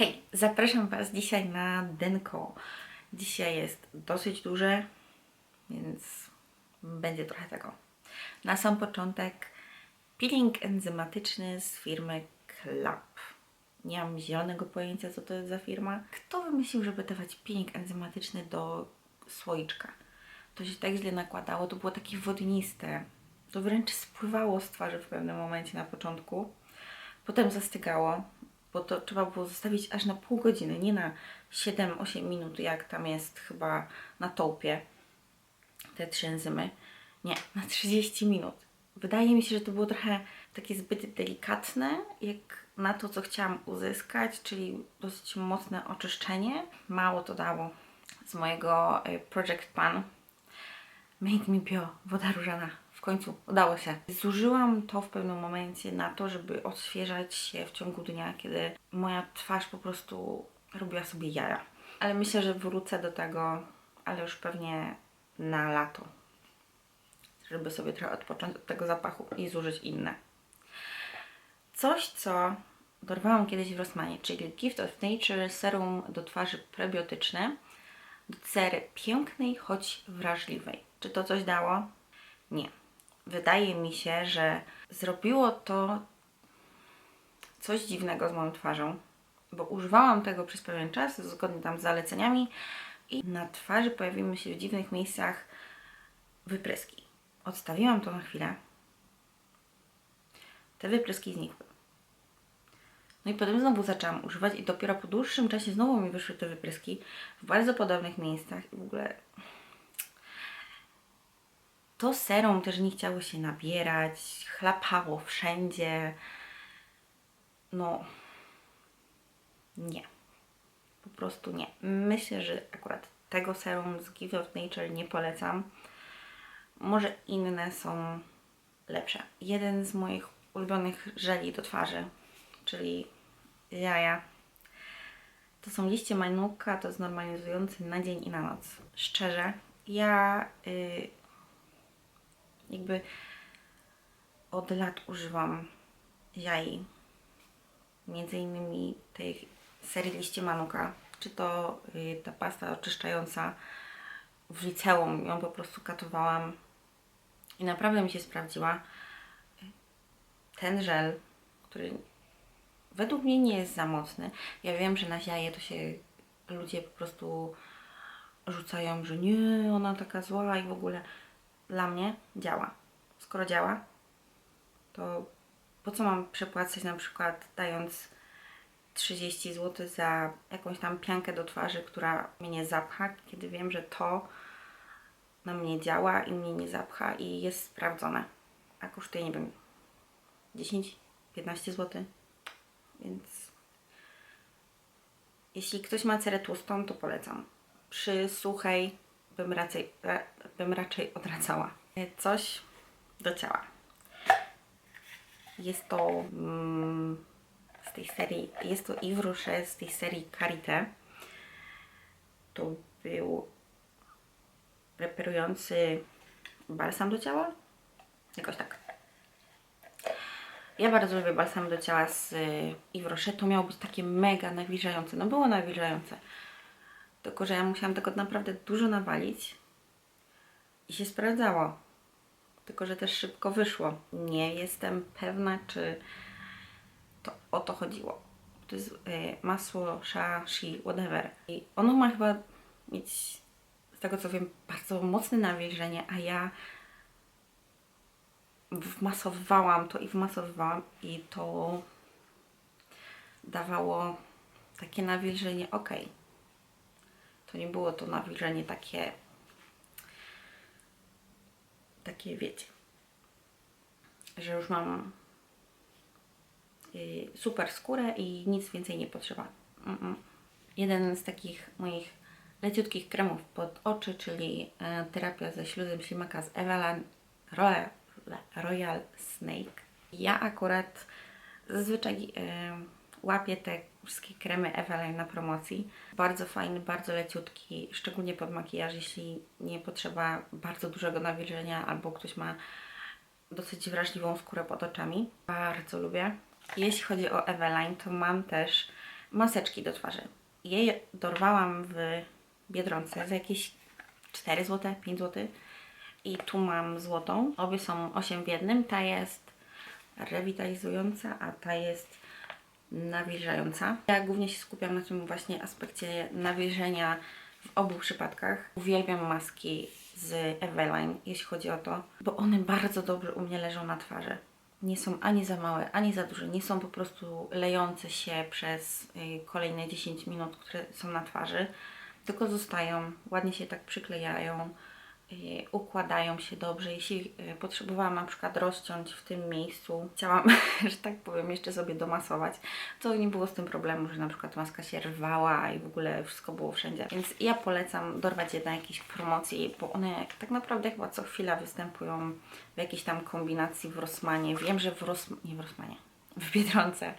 Hej, zapraszam Was dzisiaj na denko. Dzisiaj jest dosyć duże, więc będzie trochę tego. Na sam początek peeling enzymatyczny z firmy Club. Nie mam zielonego pojęcia, co to jest za firma. Kto wymyślił, żeby dawać peeling enzymatyczny do słoiczka? To się tak źle nakładało, to było takie wodniste. To wręcz spływało z twarzy w pewnym momencie na początku. Potem zastygało, bo to trzeba było zostawić aż na pół godziny, nie na 7-8 minut, jak tam jest chyba na tołpie te trzy enzymy. Nie, na 30 minut. Wydaje mi się, że to było trochę takie zbyt delikatne, jak na to, co chciałam uzyskać, czyli dosyć mocne oczyszczenie. Mało to dało z mojego y, Project Pan. Make me bio, woda różana. W końcu udało się. Zużyłam to w pewnym momencie na to, żeby odświeżać się w ciągu dnia, kiedy moja twarz po prostu robiła sobie jaja. Ale myślę, że wrócę do tego, ale już pewnie na lato. Żeby sobie trochę odpocząć od tego zapachu i zużyć inne. Coś, co dorwałam kiedyś w Rossmanie, czyli Gift of Nature serum do twarzy prebiotyczne do cery pięknej, choć wrażliwej. Czy to coś dało? Nie. Wydaje mi się, że zrobiło to coś dziwnego z moją twarzą, bo używałam tego przez pewien czas, zgodnie tam z zaleceniami i na twarzy pojawiły się w dziwnych miejscach wypryski. Odstawiłam to na chwilę. Te wypryski znikły. No i potem znowu zaczęłam używać i dopiero po dłuższym czasie znowu mi wyszły te wypryski w bardzo podobnych miejscach i w ogóle to serum też nie chciało się nabierać, chlapało wszędzie. No, nie. Po prostu nie. Myślę, że akurat tego serum z Give of Nature nie polecam. Może inne są lepsze. Jeden z moich ulubionych żeli do twarzy, czyli jaja. To są liście manuka, to jest normalizujący na dzień i na noc. Szczerze, ja y, jakby od lat używam jaj. Między innymi tej serii liście manuka. Czy to y, ta pasta oczyszczająca w liceum, ją po prostu katowałam i naprawdę mi się sprawdziła. Ten żel, który według mnie nie jest za mocny. Ja wiem, że na jaje to się ludzie po prostu rzucają, że nie, ona taka zła i w ogóle dla mnie działa. Skoro działa, to po co mam przepłacać na przykład dając 30 zł za jakąś tam piankę do twarzy, która mnie nie zapcha, kiedy wiem, że to na mnie działa i mnie nie zapcha i jest sprawdzone. A kosztuje, nie wiem, 10-15 zł. Więc jeśli ktoś ma cerę tłustą, to polecam. Przy suchej bym raczej, ra- bym raczej odracała. Coś do ciała. Jest to mm, z tej serii, jest to Yves z tej serii Karité. To był reperujący balsam do ciała? Jakoś tak. Ja bardzo lubię balsam do ciała z Yves. To miało być takie mega nawilżające. No było nawilżające. Tylko, że ja musiałam tego naprawdę dużo nawalić i się sprawdzało. Tylko, że też szybko wyszło. Nie jestem pewna, czy to o to chodziło. To jest y, masło sha, shi, whatever. I ono ma chyba mieć, z tego co wiem, bardzo mocne nawilżenie, a ja wmasowałam to i wmasowywałam i to dawało takie nawilżenie ok. To nie było to nawilżenie takie takie wiecie, że już mam y, super skórę i nic więcej nie potrzeba. Jeden z takich moich leciutkich kremów pod oczy, czyli e, terapia ze śluzem ślimaka z Eveline Royal, Royal Snake. Ja akurat zazwyczaj e, łapię te wszystkie kremy Eveline na promocji. Bardzo fajny, bardzo leciutki, szczególnie pod makijaż, jeśli nie potrzeba bardzo dużego nawilżenia albo ktoś ma dosyć wrażliwą skórę pod oczami. Bardzo lubię. Jeśli chodzi o Eveline, to mam też maseczki do twarzy. Je dorwałam w Biedronce za jakieś 4 zł, 5 zł. I tu mam złotą. Obie są 8 w jednym. Ta jest rewitalizująca, a ta jest nawilżająca. Ja głównie się skupiam na tym właśnie aspekcie nawilżenia w obu przypadkach. Uwielbiam maski z Eveline, jeśli chodzi o to, bo one bardzo dobrze u mnie leżą na twarzy. Nie są ani za małe, ani za duże. Nie są po prostu lejące się przez y, kolejne 10 minut, które są na twarzy, tylko zostają, ładnie się tak przyklejają układają się dobrze. Jeśli y, potrzebowałam na przykład rozciąć w tym miejscu, chciałam, że tak powiem, jeszcze sobie domasować, to nie było z tym problemu, że na przykład maska się rwała i w ogóle wszystko było wszędzie. Więc ja polecam dorwać je na jakiejś promocji, bo one tak naprawdę chyba co chwila występują w jakiejś tam kombinacji w Rossmanie. Wiem, że w Rossmanie, nie w Rossmanie, w Biedronce.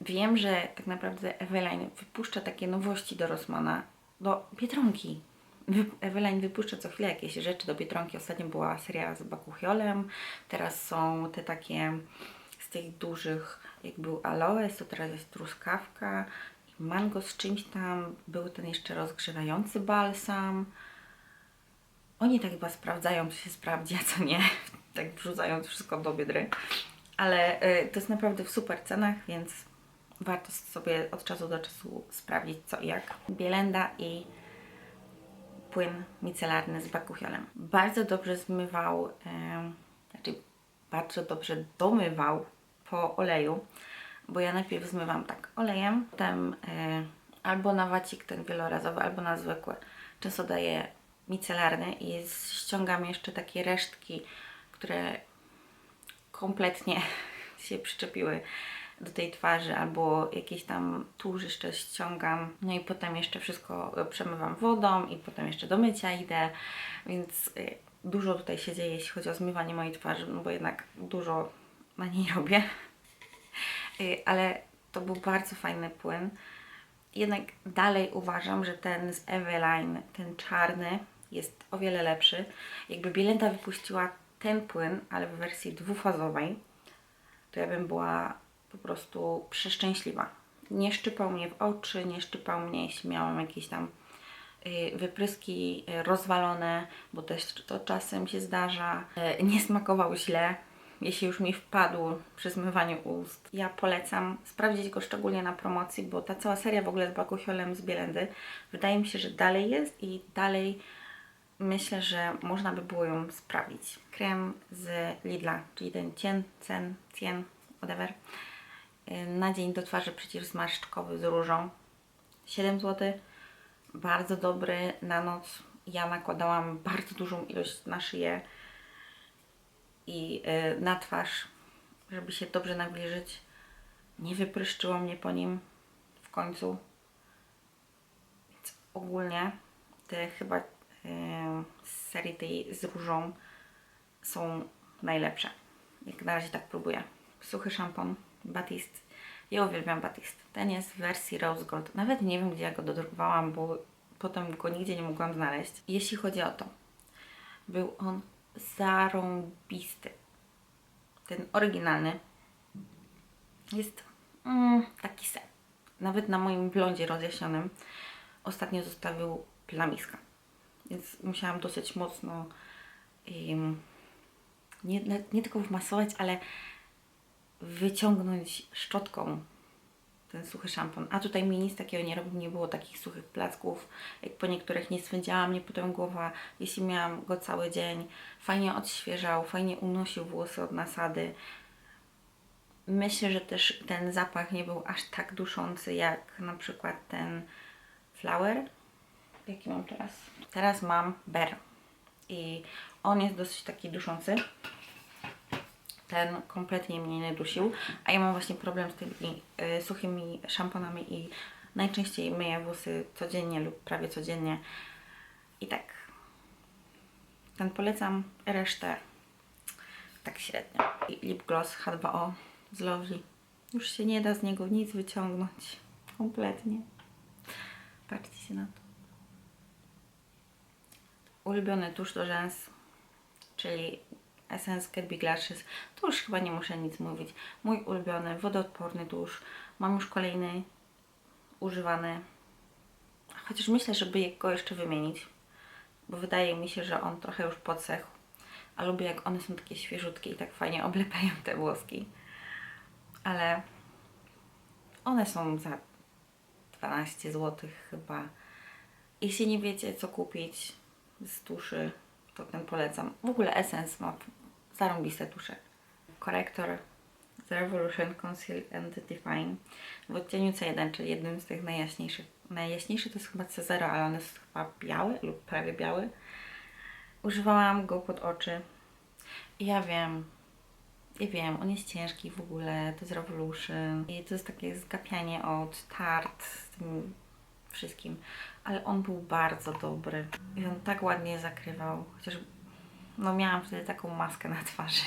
Wiem, że tak naprawdę Eveline wypuszcza takie nowości do Rossmana, do Biedronki. Eveline wypuszcza co chwilę jakieś rzeczy do Biedronki. Ostatnio była seria z bakuchiolem, teraz są te takie z tych dużych, jak był aloes, to teraz jest truskawka, i mango z czymś tam, był ten jeszcze rozgrzewający balsam. Oni tak chyba sprawdzają, co się sprawdzi, a co nie. Tak wrzucając wszystko do biedry. Ale y, to jest naprawdę w super cenach, więc warto sobie od czasu do czasu sprawdzić co i jak. Bielenda i płyn micelarny z bakuchiolem. Bardzo dobrze zmywał, em, znaczy bardzo dobrze domywał po oleju, bo ja najpierw zmywam tak olejem, potem e, albo na wacik ten wielorazowy, albo na zwykły. Często daję micelarny i ściągam jeszcze takie resztki, które kompletnie się przyczepiły do tej twarzy, albo jakieś tam tusz jeszcze ściągam. No i potem jeszcze wszystko e, przemywam wodą i potem jeszcze do mycia idę, więc y, dużo tutaj się dzieje, jeśli chodzi o zmywanie mojej twarzy, no bo jednak dużo na niej robię. Y, Ale to był bardzo fajny płyn. Jednak dalej uważam, że ten z Eveline, ten czarny, jest o wiele lepszy. Jakby Bielenda wypuściła ten płyn, ale w wersji dwufazowej, to ja bym była po prostu przeszczęśliwa. Nie szczypał mnie w oczy, nie szczypał mnie, jeśli miałam jakieś tam y, wypryski y, rozwalone, bo też to czasem się zdarza. Y, Nie smakował źle, jeśli już mi wpadł przy zmywaniu ust. Ja polecam sprawdzić go szczególnie na promocji, bo ta cała seria w ogóle z bakuchiolem z Bielendy wydaje mi się, że dalej jest i dalej myślę, że można by było ją sprawdzić. Krem z Lidla, czyli ten Cien, Cen, Cien, whatever. Na dzień do twarzy przeciwzmarszczkowy z różą. 7 zł. Bardzo dobry na noc. Ja nakładałam bardzo dużą ilość na szyję i y, na twarz, żeby się dobrze nawilżyć. Nie wypryszczyło mnie po nim w końcu. Więc ogólnie te chyba z serii tej z różą są najlepsze. Jak na razie tak próbuję. Suchy szampon Batiste. Ja uwielbiam Batiste. Ten jest w wersji Rose Gold. Nawet nie wiem, gdzie ja go dodrukowałam, bo potem go nigdzie nie mogłam znaleźć. Jeśli chodzi o to, był on zarąbisty. Ten oryginalny jest mm, taki sen. Nawet na moim blondzie rozjaśnionym ostatnio zostawił plamiska. Więc musiałam dosyć mocno em, nie, nie tylko wmasować, ale wyciągnąć szczotką ten suchy szampon. A tutaj mi nic takiego nie robił, nie było takich suchych placków, jak po niektórych nie swędziała mnie potem głowa, jeśli miałam go cały dzień. Fajnie odświeżał, fajnie unosił włosy od nasady. Myślę, że też ten zapach nie był aż tak duszący jak na przykład ten Flower. Jaki mam teraz? Teraz mam Bear. I on jest dosyć taki duszący ten kompletnie mnie nie dusił, a ja mam właśnie problem z tymi y, suchymi szamponami i najczęściej myję włosy codziennie lub prawie codziennie. I tak, ten polecam, resztę tak średnio. I lip gloss H2O z Lovely. Już się nie da z niego nic wyciągnąć. Kompletnie. Patrzcie się na to. Ulubiony tusz do rzęs, czyli Essence Get Big Lashes. To już chyba nie muszę nic mówić. Mój ulubiony, wodoodporny tusz. Mam już kolejny używany. Chociaż myślę, żeby go jeszcze wymienić, bo wydaje mi się, że on trochę już podsechł. A lubię jak one są takie świeżutkie i tak fajnie oblepają te włoski. Ale one są za 12 zł chyba. Jeśli nie wiecie co kupić z tuszy, to ten polecam. W ogóle Essence ma zarąbiste tusze. Korektor The Revolution Conceal and Define w odcieniu C1, czyli jednym z tych najjaśniejszych. Najjaśniejszy to jest chyba C0, ale on jest chyba biały lub prawie biały. Używałam go pod oczy. I ja wiem, ja wiem, on jest ciężki w ogóle, to jest Revolution i to jest takie zgapianie od tart z tym wszystkim, ale on był bardzo dobry i on tak ładnie zakrywał, chociaż no miałam wtedy taką maskę na twarzy,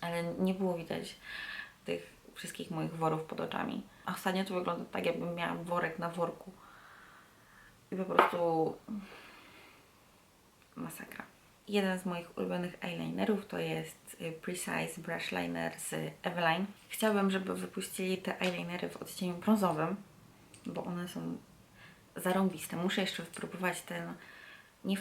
ale nie było widać tych wszystkich moich worów pod oczami. A ostatnio to wygląda tak, jakbym miała worek na worku i po prostu masakra. Jeden z moich ulubionych eyelinerów to jest y, Precise Brush Liner z Eveline. Chciałabym, żeby wypuścili te eyelinery w odcieniu brązowym, bo one są zarąbiste. Muszę jeszcze wypróbować ten, nie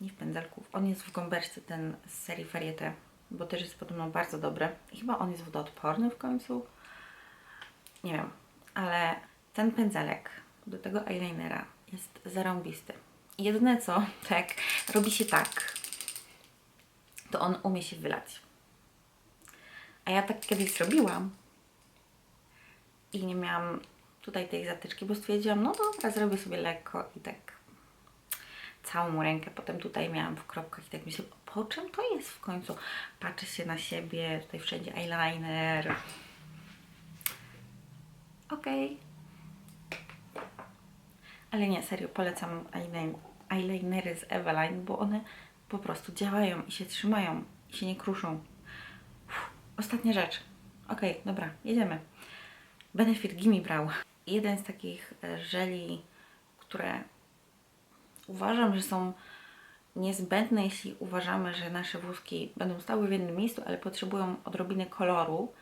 nie w pędzelku, on jest w gąbeczce, ten z serii Varieté, bo też jest podobno bardzo dobry. Chyba on jest wodoodporny w końcu. Nie wiem, ale ten pędzelek do tego eyelinera jest zarąbisty. Jedyne co, tak, robi się tak, to on umie się wylać. A ja tak kiedyś zrobiłam i nie miałam tutaj tej zatyczki, bo stwierdziłam, no dobra, zrobię sobie lekko i tak całą rękę. Potem tutaj miałam w kropkach i tak myślę, po czym to jest w końcu? Patrzę się na siebie, tutaj wszędzie eyeliner. Okej. Ale nie, serio, polecam eyelin- eyelinery z Eveline, bo one po prostu działają i się trzymają i się nie kruszą. Uff, ostatnia rzecz. Okej, dobra, jedziemy. Benefit Gimme Brow. Jeden z takich e, żeli, które uważam, że są niezbędne, jeśli uważamy, że nasze włoski będą stały w jednym miejscu, ale potrzebują odrobiny koloru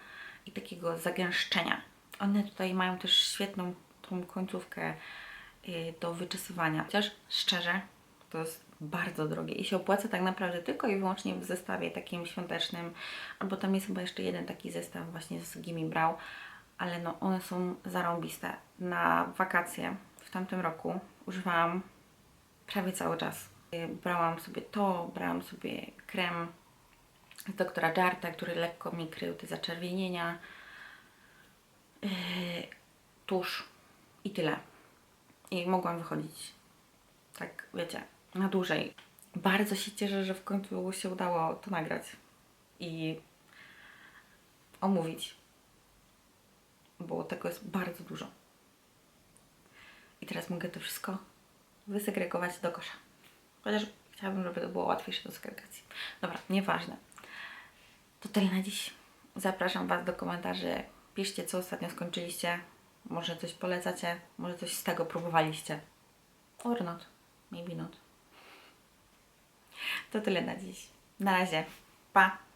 i takiego zagęszczenia. One tutaj mają też świetną tą końcówkę y, do wyczesywania. Chociaż szczerze, to jest bardzo drogie i się opłaca tak naprawdę tylko i wyłącznie w zestawie takim świątecznym, albo tam jest chyba jeszcze jeden taki zestaw właśnie z Gimme Brow, ale no one są zarąbiste. Na wakacje w tamtym roku używałam prawie cały czas. Y, Brałam sobie to, brałam sobie krem z doktora Jarta, który lekko mi krył te zaczerwienienia, yy, tusz i tyle. I mogłam wychodzić, tak wiecie, na dłużej. Bardzo się cieszę, że w końcu się udało to nagrać i omówić, bo tego jest bardzo dużo. I teraz mogę to wszystko wysegregować do kosza. Chociaż chciałabym, żeby to było łatwiejsze do segregacji. Dobra, nieważne. To tyle na dziś. Zapraszam Was do komentarzy. Piszcie, co ostatnio skończyliście. Może coś polecacie, może coś z tego próbowaliście. Or not. Maybe not. To tyle na dziś. Na razie. Pa!